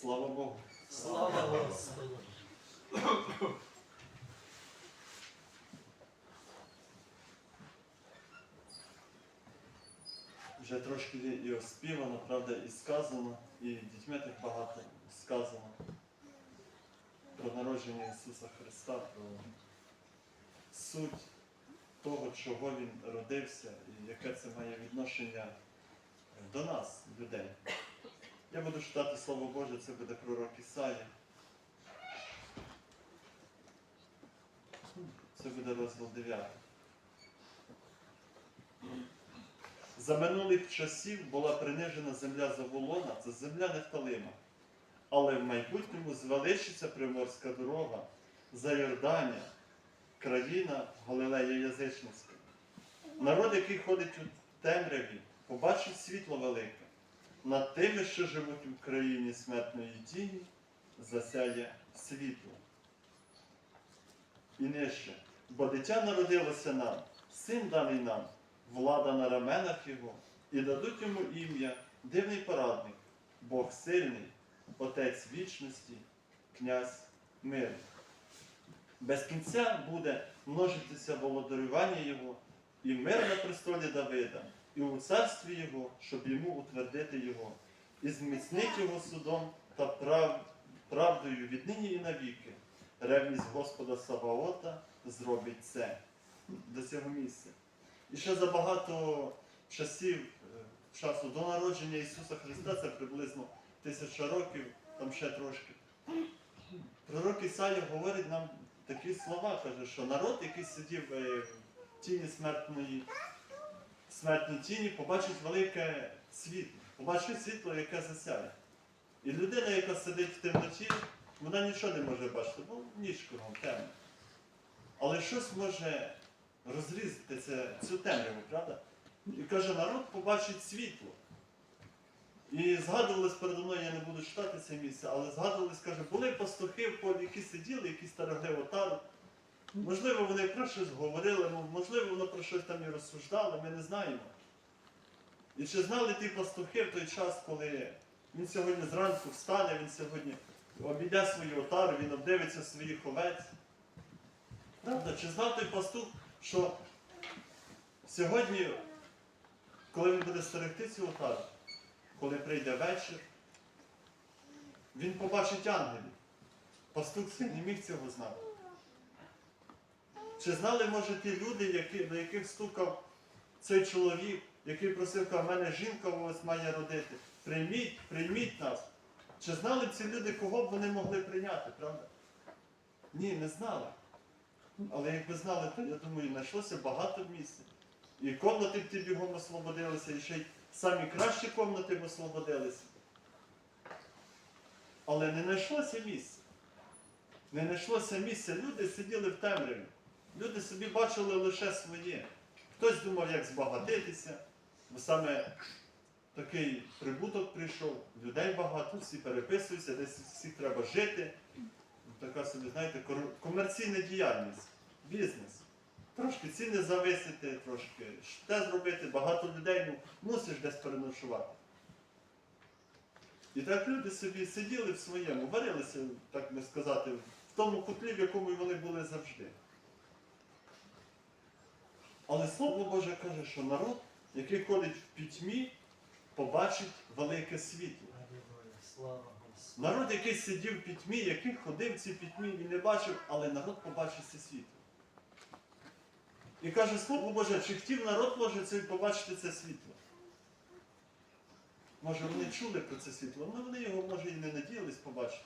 Слава Богу. Слава Господу! Вже трошки і оспівано, правда, і сказано, і дітьми так багато сказано про народження Ісуса Христа, про суть того, чого Він родився і яке це має відношення до нас, людей. Я буду читати Слово Боже, це буде пророк Ісаї. Це буде розділ 9. За минулих часів була принижена земля Заволона, це земля Нефталима. Але в майбутньому звеличиться приморська дорога за Йордання, країна Галилея Язичницька. Народ, який ходить у темряві, побачить світло велике. Над тими, що живуть в країні смертної тіні, засяє світло. І нижче. Бо дитя народилося нам, син даний нам, влада на раменах його, і дадуть йому ім'я, дивний порадник, Бог сильний, Отець вічності, князь миру. Без кінця буде множитися володарювання Його, і мир на престолі Давида, і у царстві Його, щоб йому утвердити Його, і зміцнить Його судом та прав... правдою віднині і навіки. Ревність Господа Саваота зробить це до цього місця. І ще за багато часів, е, часу до народження Ісуса Христа, це приблизно тисяча років, там ще трошки. Пророк Ісая говорить нам такі слова, каже, що народ, який сидів е, в тіні смертної, смертній тіні, побачить велике світло, побачить світло, яке засяє. І людина, яка сидить в темноті, вона нічого не може бачити, бо ніч кругом темно. Але щось може розрізати це, цю темряву, правда? І каже, народ побачить світло. І згадувались передо мною, я не буду читати це місце, але згадувались, каже, були пастухи в полі, які сиділи, які стерегли отару. Можливо, вони про щось говорили, можливо, вони про щось там і розсуждали, ми не знаємо. І чи знали ті пастухи в той час, коли він сьогодні зранку встане, він сьогодні обійде свою отару, він обдивиться своїх овець. Правда? Чи знав той пастух, що сьогодні, коли він буде стерегти цю отару, коли прийде вечір, він побачить ангелів. Пастух не міг цього знати. Чи знали, може, ті люди, які, до яких стукав цей чоловік, який просив, каже, мене жінка ось має родити. Прийміть, прийміть нас. Чи знали ці люди, кого б вони могли прийняти, правда? Ні, не знали. Але якби знали, то я думаю, знайшлося багато місць. І комнати б ті бігом освободилися, і ще й самі кращі комнати б освободилися. Але не знайшлося місця. Не знайшлося місця. Люди сиділи в темряві. Люди собі бачили лише своє. Хтось думав, як збагатитися, бо саме такий прибуток прийшов, людей багато, всі переписуються, десь всіх треба жити. Така собі, знаєте, комерційна діяльність, бізнес. Трошки ціни зависити, трошки те зробити, багато людей, ну, мусиш десь переночувати. І так люди собі сиділи в своєму, варилися, так би сказати, в тому котлі, в якому вони були завжди. Але Слово Боже каже, що народ, який ходить в пітьмі, побачить велике світло. Народ, який сидів в пітьмі, який ходив в цій пітьмі і не бачив, але народ побачив це світло. І каже Слово Боже, чи хотів народ може це побачити це світло? Може вони чули про це світло, але вони його, може, і не надіялись побачити.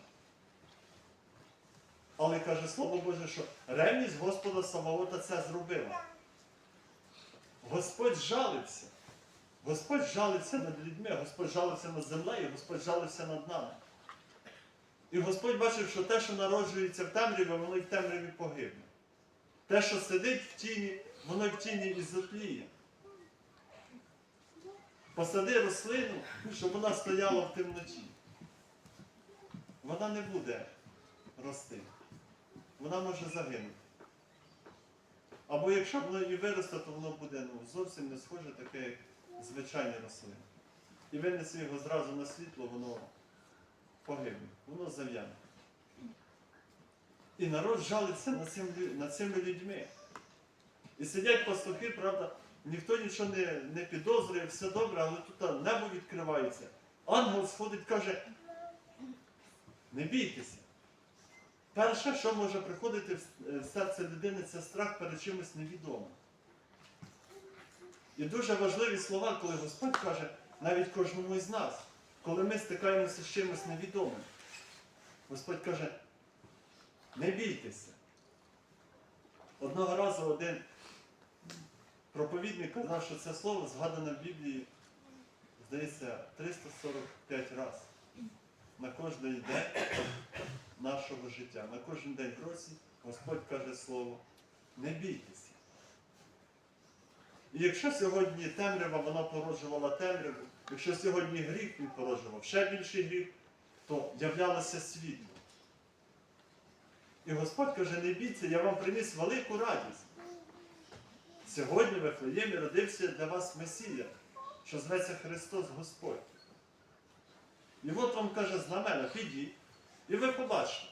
Але каже Слово Боже, що ревність Господа Саваота це зробила. Господь жалився. Господь жалився над людьми, Господь жалився над землею, Господь жалився над нами. І Господь бачив, що те, що народжується в темряві, воно і в темряві погибне. Те, що сидить в тіні, воно й в тіні і затліє. Посади рослину, щоб вона стояла в темноті. Вона не буде рости. Вона може загинути. Або якщо воно і виросте, то воно буде ну, зовсім не схоже таке, як звичайні рослини. І винесе його зразу на світло, воно погибне, воно зав'яне. І народ жалиться над, цим, над цими людьми. І сидять пастухи, правда, ніхто нічого не, не підозрює, все добре, але тут небо відкривається. Ангел сходить, каже, не бійтеся. Перше, що може приходити в серце людини, це страх перед чимось невідомим. І дуже важливі слова, коли Господь каже навіть кожному із нас, коли ми стикаємося з чимось невідомим. Господь каже, не бійтеся. Одного разу один проповідник казав, що це слово згадане в Біблії, здається, 345 разів. На кожний день нашого життя, на кожен день в році Господь каже слово, не бійтеся. І якщо сьогодні темрява, вона породжувала темряву, якщо сьогодні гріх він породжував ще більший гріх, то являлося світло. І Господь каже, не бійтеся, я вам приніс велику радість. Сьогодні в Ефлеємі родився для вас Месія, що зветься Христос Господь. І от вам каже знамена, підіть, і ви побачите.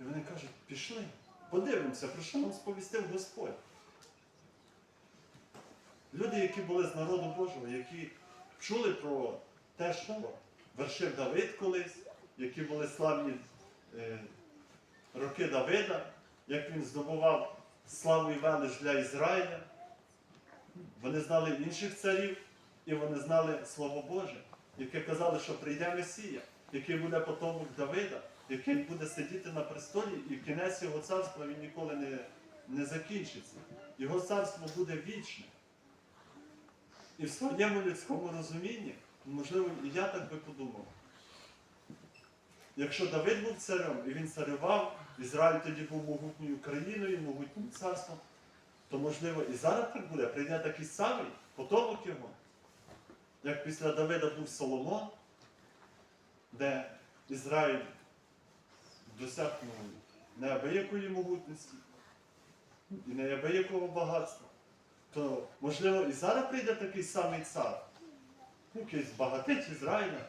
І вони кажуть, пішли, подивимося, про що нам сповістив Господь. Люди, які були з народу Божого, які чули про те, що вершив Давид колись, які були славні е, роки Давида, як він здобував славу і велич для Ізраїля. Вони знали інших царів, і вони знали Слово Боже, яке казали, що прийде Месія, який буде потомок Давида, який буде сидіти на престолі, і кінець його царства він ніколи не, не закінчиться. Його царство буде вічне. І в своєму людському розумінні, можливо, і я так би подумав. Якщо Давид був царем і він царював, Ізраїль тоді був могутньою країною, могутнім царством, то можливо і зараз так буде, прийде такий самий потомок його, як після Давида був Соломон, де Ізраїль досягнув неабиякої могутності і неабиякого багатства то можливо і зараз прийде такий самий цар, який збагатить Ізраїля,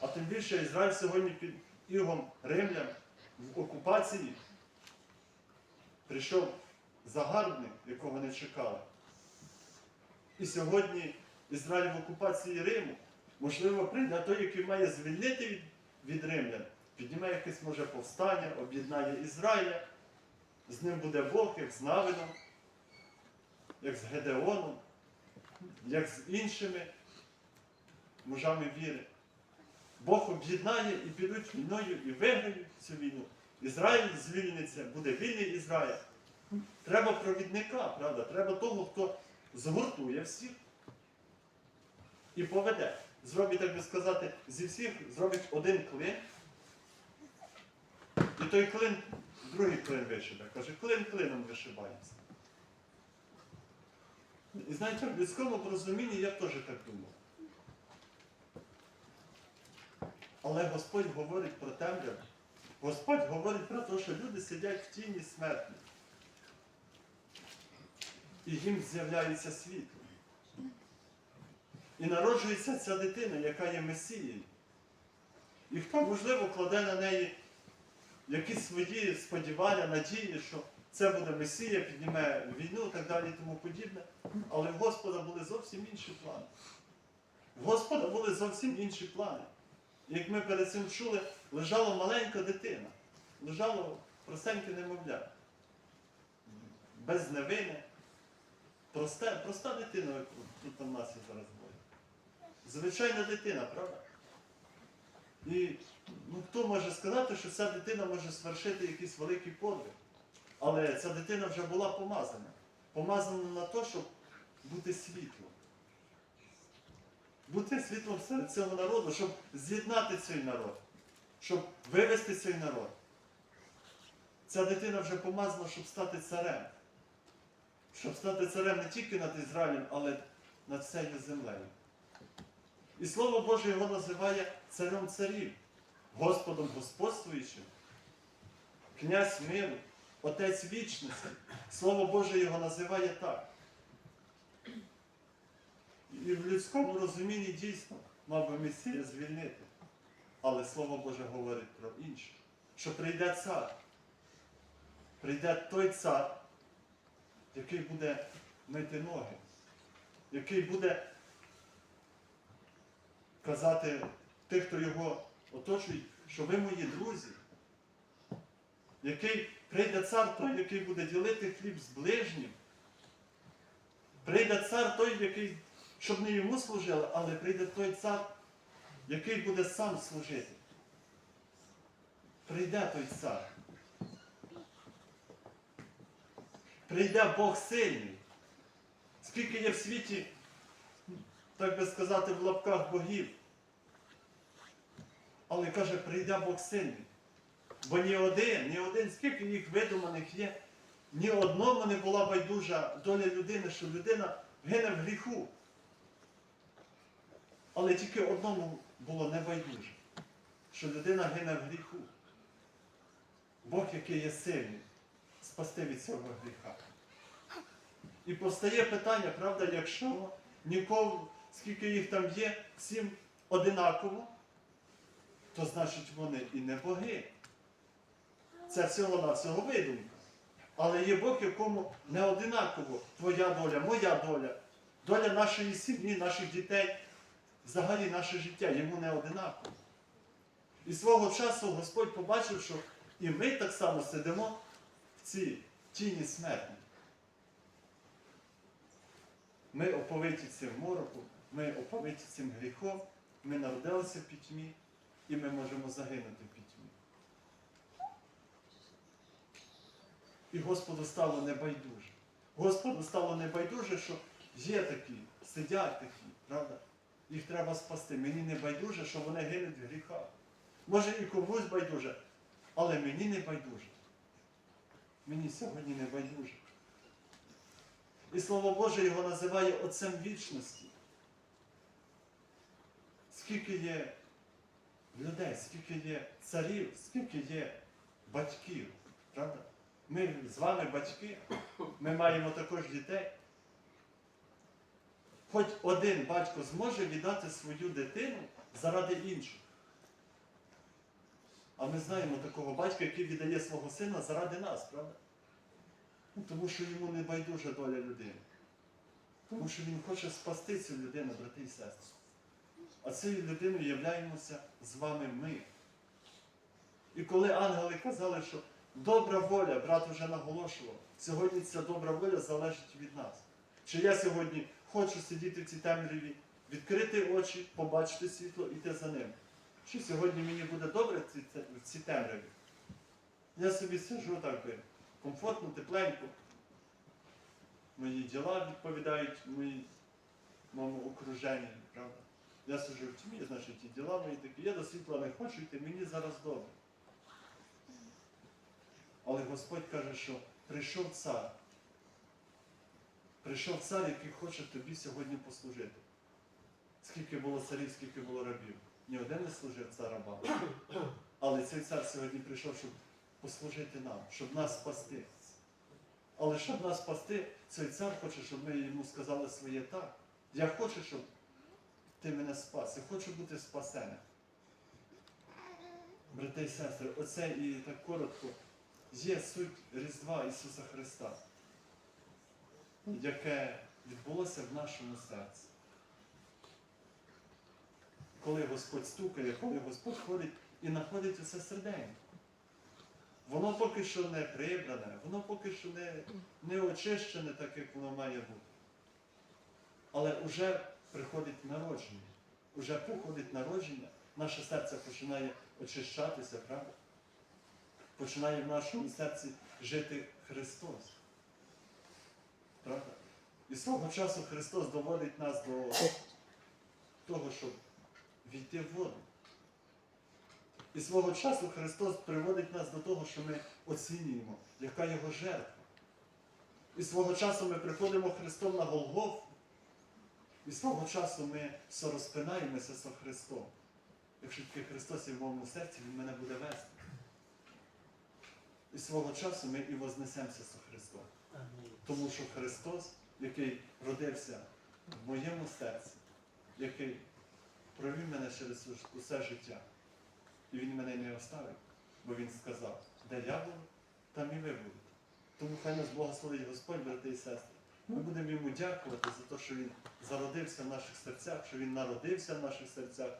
а тим більше Ізраїль сьогодні під ігом римлян в окупації прийшов загарбник, якого не чекали. І сьогодні Ізраїль в окупації Риму, можливо, прийде той, який має звільнити від, від римлян, підніме якесь може повстання, об'єднає Ізраїля, з ним буде Бог, як з Навином як з Гедеоном, як з іншими мужами віри. Бог об'єднає і підуть війною і виграють цю війну. Ізраїль звільниться, буде вільний Ізраїль. Треба провідника, правда? Треба того, хто згуртує всіх і поведе. Зробить, так би сказати, зі всіх зробить один клин. І той клин, другий клин вишибе. Каже, клин клином вишибається. І знаєте, в людському порозумінні я теж так думав. Але Господь говорить про темряву. Господь говорить про те, що люди сидять в тіні смерті. І їм з'являється світло. І народжується ця дитина, яка є Месією. І хто, можливо, кладе на неї якісь свої сподівання, надії, що це буде Месія, підніме війну і так далі і тому подібне. Але в Господа були зовсім інші плани. В Господа були зовсім інші плани. Як ми перед цим чули, лежала маленька дитина, лежало простеньке немовля. Без невини. Просте, проста дитина, як тут нас є зараз. Звичайна дитина, правда? І ну, хто може сказати, що ця дитина може свершити якийсь великий подвиг? Але ця дитина вже була помазана. Помазана на те, щоб бути світлом. Бути світлом серед цього народу, щоб з'єднати цей народ, щоб вивести цей народ. Ця дитина вже помазана, щоб стати царем. Щоб стати царем не тільки над Ізраїлем, але над всією землею. І Слово Боже його називає царем царів, Господом господствуючим, князь миру, Отець вічності. Слово Боже його називає так. І в людському розумінні дійсно мав би Месія звільнити. Але Слово Боже говорить про інше. Що прийде цар. Прийде той цар, який буде мити ноги, який буде казати тих, хто його оточують, що ви мої друзі, який прийде цар той, який буде ділити хліб з ближнім. Прийде цар той, який, щоб не йому служили, але прийде той цар, який буде сам служити. Прийде той цар. Прийде Бог сильний. Скільки є в світі, так би сказати, в лапках богів. Але каже, прийде Бог сильний. Бо ні один, ні один, скільки їх видуманих є, ні одному не була байдужа доля людини, що людина гине в гріху. Але тільки одному було не байдуже, що людина гине в гріху. Бог, який є сильний, спасти від цього гріха. І постає питання, правда, якщо нікого, скільки їх там є, всім одинаково, то значить вони і не боги. Це всього на всього видумка. Але є Бог, якому не одинаково твоя доля, моя доля, доля нашої сім'ї, наших дітей, взагалі наше життя, йому не одинаково. І свого часу Господь побачив, що і ми так само сидимо в цій тіні смерті. Ми оповиті цим мороком, ми оповиті цим гріхом, ми народилися в пітьмі і ми можемо загинути в пітьмі. І Господу стало небайдуже. Господу стало небайдуже, що є такі, сидять такі, правда? Їх треба спасти. Мені не байдуже, що вони гинуть в гріхах. Може і комусь байдуже, але мені не байдуже. Мені сьогодні не байдуже. І Слово Боже його називає Отцем вічності. Скільки є людей, скільки є царів, скільки є батьків, правда? Ми з вами батьки, ми маємо також дітей. Хоч один батько зможе віддати свою дитину заради інших. А ми знаємо такого батька, який віддає свого сина заради нас, правда? Ну, тому що йому не байдужа доля людини. Тому що він хоче спасти цю людину, брати і сестри. А цією людиною являємося з вами ми. І коли ангели казали, що добра воля, брат вже наголошував, сьогодні ця добра воля залежить від нас. Чи я сьогодні хочу сидіти в цій темряві, відкрити очі, побачити світло, іти за ним. Чи сьогодні мені буде добре в цій, темряві? Я собі сиджу так би, комфортно, тепленько. Мої діла відповідають моєму окруженню, правда? Я сиджу в тьмі, значить, і діла мої такі, я до світла не хочу йти, мені зараз добре. Але Господь каже, що прийшов цар. Прийшов цар, який хоче тобі сьогодні послужити. Скільки було царів, скільки було рабів. Ні один не служив цар рабам. Але цей цар сьогодні прийшов, щоб послужити нам, щоб нас спасти. Але щоб нас спасти, цей цар хоче, щоб ми йому сказали своє так. Я хочу, щоб ти мене спас. Я хочу бути спасеним. Брати і сестри, оце і так коротко є суть Різдва Ісуса Христа, яке відбулося в нашому серці. Коли Господь стукає, коли Господь ходить і знаходить усе серденько. Воно поки що не прибране, воно поки що не, не очищене, так як воно має бути. Але вже приходить народження. Уже приходить народження, наше серце починає очищатися, правда? Починає в нашому серці жити Христос. Правда? І свого часу Христос доводить нас до того, щоб війти в воду. І свого часу Христос приводить нас до того, що ми оцінюємо, яка його жертва. І свого часу ми приходимо Христом на Голгофу. І свого часу ми сорозпинаємося з Христом. Якщо тільки Христос є в моєму серці, Він мене буде вести. І свого часу ми і вознесемося з Христом. Тому що Христос, який родився в моєму серці, який провів мене через усе життя. І він мене не оставив, бо він сказав, де я буду, там і ви будете. Тому хай нас благословить Господь, брати і сестри. Ми будемо йому дякувати за те, що він зародився в наших серцях, що він народився в наших серцях,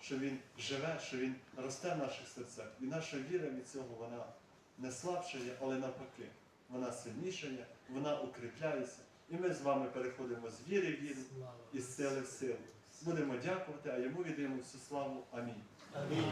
що він живе, що він росте в наших серцях. І наша віра від цього вона не слабшає, але навпаки, вона сильнішає, вона укріпляється. І ми з вами переходимо з віри в віру і з сили в силу. Будемо дякувати, а йому віддаємо всю славу. Амінь. Амінь.